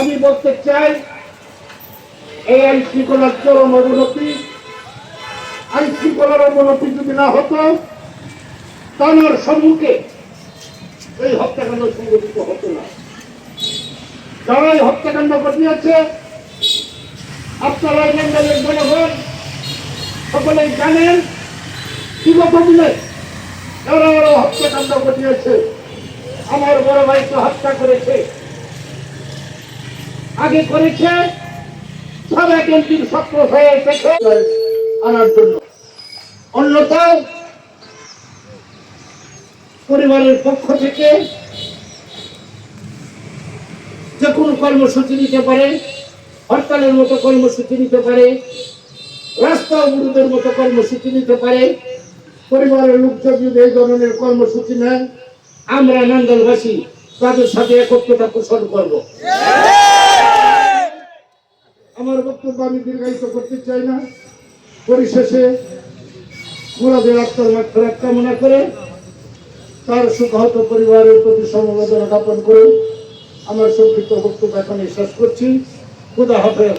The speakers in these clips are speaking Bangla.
আমি বলতে চাই এই আইন শৃঙ্খলার চরম অবনতি আইন শৃঙ্খলার অবনতি যদি না হতো তার সম্মুখে এই হত্যাকাণ্ড সংগঠিত হতো না। যারা এই হত্যাকাণ্ড ঘটিয়েছে, আপনারা মন্ডলের জনগণ, সকলেই জানেন, বিগত দিনে যারা হত্যাকাণ্ড ঘটিয়েছে, আমার বড় ভাইকে হত্যা করেছে। আগে করেছে। সাবেক এমপির ছাত্র হয়ে থেকে আনার জন্য। অন্যথায় পরিবারের পক্ষ থেকে যে কোনো কর্মসূচি নিতে পারে, হরতালের মতো কর্মসূচি নিতে পারে, রাস্তা অবরোধের মতো কর্মসূচি নিতে পারে, পরিবারের লোকজন যদি এই ধরনের কর্মসূচি নেন আমরা নান্দলবাসী তাদের সাথে একত্রতা পোষণ করব। আমার বক্তব্য আমি দীর্ঘায়িত করতে চাই না। পরিশেষে মুরাদের আত্মার মাত্রার কামনা করে তার সুখাহত পরিবারের প্রতি সমবেদনা জ্ঞাপন করে আমার সংক্ষিপ্ত বক্তব্য এখানে শেষ করছি। খুদা হাফেজ।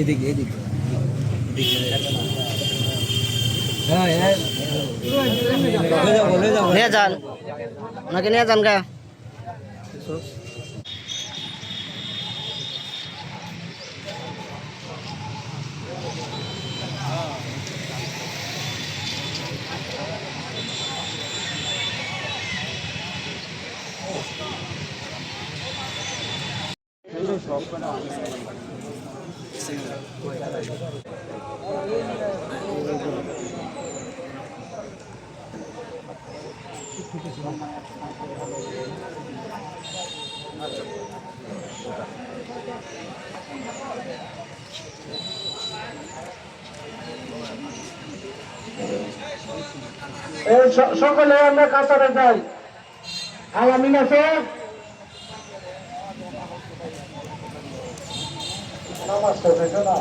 এদিকে এদিকে হ্যাঁ হ্যাঁ নিয়ে যান ওনাকে নিয়ে যান গা সকলে আমরা কাতারে যাই। আলামিন আছে? না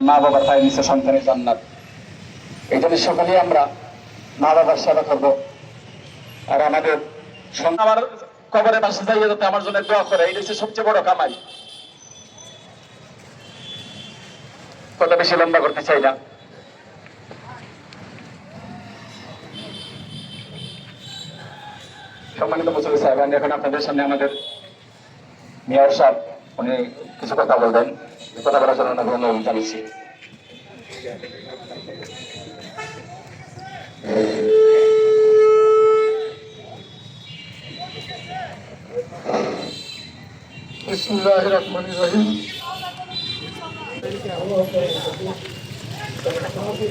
মা বাবার পায়ে নিচে সন্তানের জান্নাত। এই জন্য সকালে আমরা মা বাবার সেবা করব। আর আমাদের আমার কবরে পাশে যাইয়ে যাতে আমার জন্য দোয়া করে এটা হচ্ছে সবচেয়ে বড় কামাই। কথা বেশি লম্বা করতে চাই না। সম্মানিত মুসলিম সাহেব, আমি এখন আপনাদের সামনে আমাদের মেয়র সাহেব, উনি কিছু কথা বলবেন। কথা বলার জন্য অনুরোধ জানিয়েছি বিসমুল্লাহ রহমান রহিম। আমরা আমাদের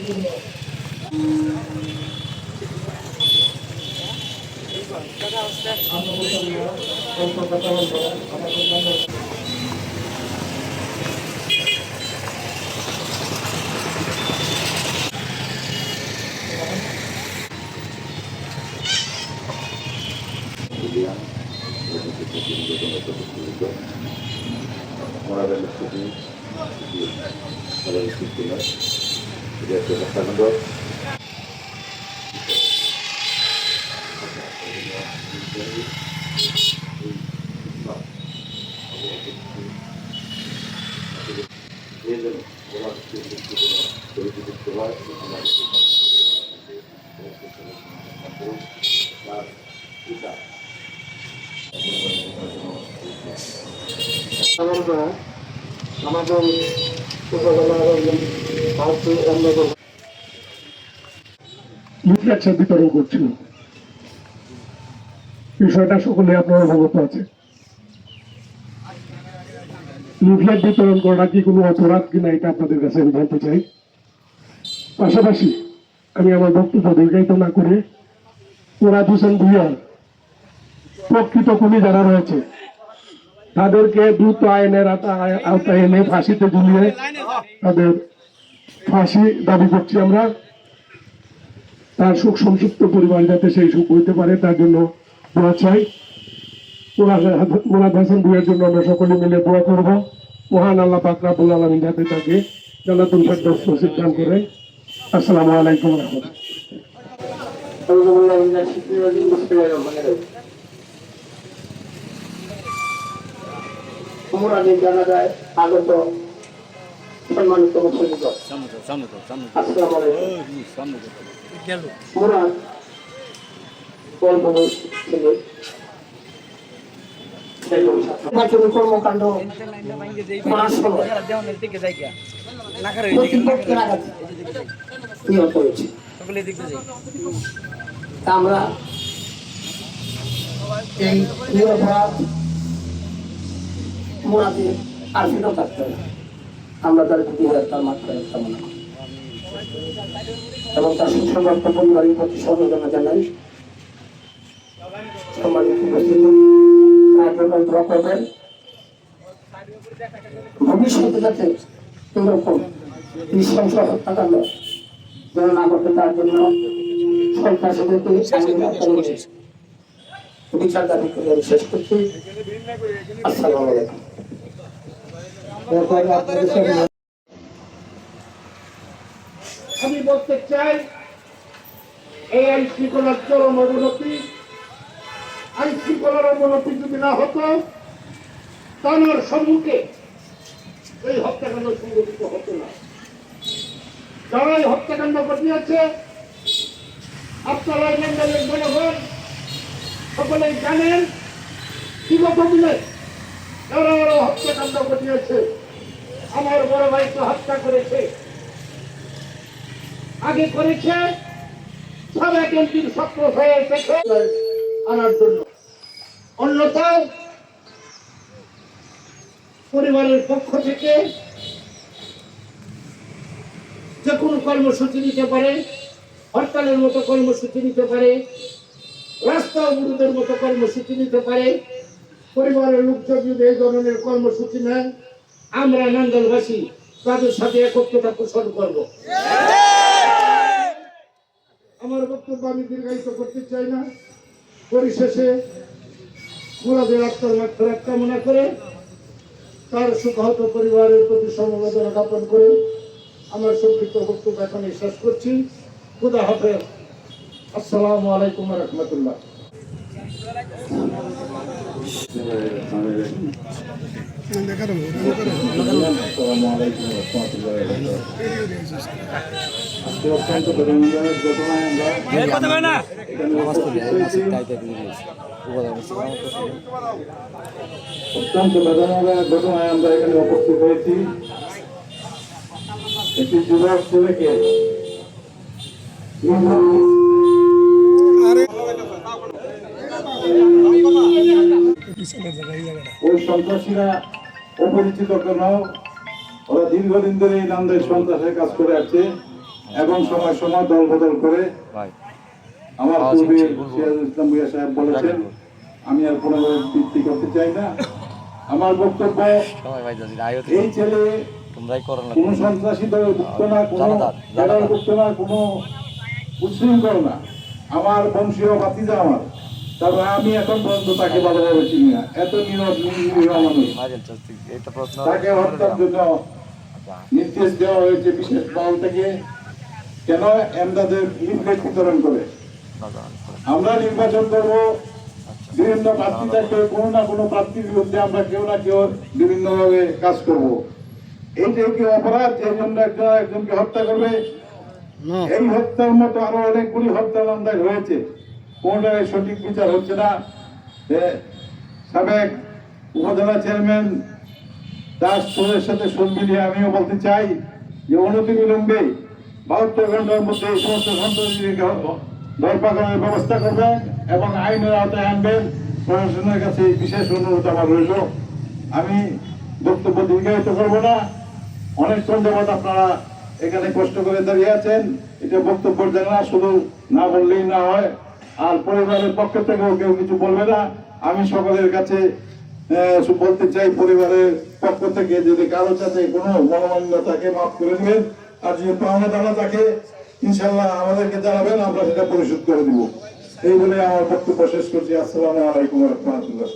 বিতরণ করছিল বিষয়টা সকলে আপনার অবগত আছে। লিফলেট বিতরণ করাটা কি কোনো অপরাধ কিনা এটা আপনাদের কাছে আমি জানতে চাই। পাশাপাশি আমি আমার বক্তব্য দীর্ঘায়িত না করে ওরা হোসেন প্রকৃত খুনি যারা রয়েছে তাদেরকে দ্রুত আইনের আওতায় এনে ফাঁসিতে ঝুলিয়ে তাদের ফাঁসি দাবি করছি আমরা। তার সুখ সংযুক্ত পরিবার যাতে সেই সুখ হইতে পারে, তার জন্য দোয়া চাই। মুরাদ- হাসান জন্য আমরা সকলে মিলে দোয়া করব। মহান আল্লাহ পাক আলামিন যাতে তাকে জান্নাতুল ফেরদৌস করে আসসালামু আলাইকুম রাহমাতুল্লাহ মুরাদি জানা যায় আগত সম্মানিত মুসলিম সামনে তো সামনে তো সামনে আসসালামু আলাইকুম। তো সামনে তো মুরাদ বয়স ছেলে কর্মকাণ্ড করার সময় আমরা এই নিরপরাধ মুরাদের আর থাকতে হবে আমরা তার প্রতি তার এবং তার সুসংগত পরিবারের প্রতি সমবেদনা জানাই। ভবিষ্যতে যাতে এরকম নৃশংস হত্যাকাণ্ড যেন না করতে তার জন্য বিচার দাবি করে আমি শেষ করছি। আলাইকুম। আমি বলতে চাই, এই আইন শৃঙ্খলার চরম অবনতি, আইন শৃঙ্খলার অবনতি যদি না হতো, তানোর সম্মুখে এই হত্যাকাণ্ড সংঘটিত হতো না। যারা এই হত্যাকাণ্ড ঘটিয়েছে আপনারা মন্ডলের জনগণ সকলেই জানেন দিনে যারা ওরা হত্যাকাণ্ড ঘটিয়েছে। আমার বড় ভাইকে হত্যা করেছে। আগে করেছে সারা কেন্দ্রিক ছাত্র হয়ে আনার জন্য। অন্যথায় পরিবারের পক্ষ থেকে যে কোনো কর্মসূচি নিতে পারে, হরতালের মতো কর্মসূচি নিতে পারে রাস্তা অবরোধের মতো কর্মসূচি নিতে পারে। পরিবারের লোকজন যদি এই ধরনের কর্মসূচি নেন আমরা নান্দলবাসী তাদের সাথে একত্রতা পোষণ করব। আমার বক্তব্য আমি দীর্ঘায়িত করতে চাই না। পরিশেষে মুরাদের আত্মার কামনা করে, তার সুখাহত পরিবারের প্রতি সমবেদনা জ্ঞাপন করে আমার সংক্ষিপ্ত বক্তব্য এখানে শেষ করছি। খুদা হাফেজ। আসসালামু আলাইকুম রহমতুল্লাহ। অত্যন্ত বেদনাদায়ক ঘটনায় আমরা এখানে উপস্থিত হয়েছি। একটি যুবক ছেলেকে ওই সন্ত্রাসীরা অপরিচিত কেন ওরা দীর্ঘদিন ধরে এই নান্দের সন্ত্রাসের কাজ করে আসছে এবং সময় সময় দল বদল করে। আমার পূর্বে সিরাজুল ইসলাম ভুইয়া সাহেব বলেছেন আমি আর কোনো বৃত্তি করতে চাই না। আমার বক্তব্য এই ছেলে কোন সন্ত্রাসী দলে যুক্ত না কোন। যুক্ত না কোন উচ্ছৃঙ্খল না। আমার বংশীয় ভাতিজা আমার। তবে আমি এখন পর্যন্ত তাকে ভালোভাবে চিনি না। এত নিরব নিরীহ মানুষ। ইমার্জেন্সি এটা প্রশ্ন তাকে হত্যার জন্য নির্দেশ দেওয়া হয়েছে বিশেষ দল থেকে কেন এমদাদের লিফলেট বিতরণ করে। আমরা নির্বাচন করব বিভিন্ন প্রার্থী থাকবে কোনো না কোনো প্রার্থীর বিরুদ্ধে আমরা কেউ না কেউ বিভিন্নভাবে কাজ করব। এইটাই কি অপরাধ? এই জন্য একজন একজনকে হত্যা করবে? এই হত্যার মতো আরও অনেকগুলি হত্যা মামলায় হয়েছে। কোনটার সঠিক বিচার হচ্ছে না। এ, সাবেক উপজেলা চেয়ারম্যান দাস সোরের সাথে সুর মিলিয়ে আমিও বলতে চাই যে অনতি বিলম্বে বাহাত্তর ঘণ্টার মধ্যে এই সমস্ত সন্ত্রাসীদেরকে ধরপাকড়ের ব্যবস্থা করবেন এবং আইনের আওতায় আনবেন। প্রশাসনের কাছে বিশেষ অনুরোধ আমার রইল। আমি বক্তব্য দীর্ঘায়িত করব না। অনেকক্ষণ যাবৎ আপনারা এখানে কষ্ট করে দাঁড়িয়ে আছেন। এটা বক্তব্য জানা শুধু না বললেই না হয়। আর পরিবারের পক্ষ থেকেও কেউ কিছু বলবে না। আমি সকলের কাছে বলতে চাই পরিবারের পক্ষ থেকে, যদি কারও সাথে কোনো মনোমান্য থাকে, মাফ করে দিবেন। আর যদি পাওনা দানা থাকে ইনশাল্লাহ আমাদেরকে জানাবেন, আমরা সেটা পরিশোধ করে দিব। এই বলে আমার বক্তব্য শেষ করছি। আসসালামু আলাইকুম রহমতুল্লাহ।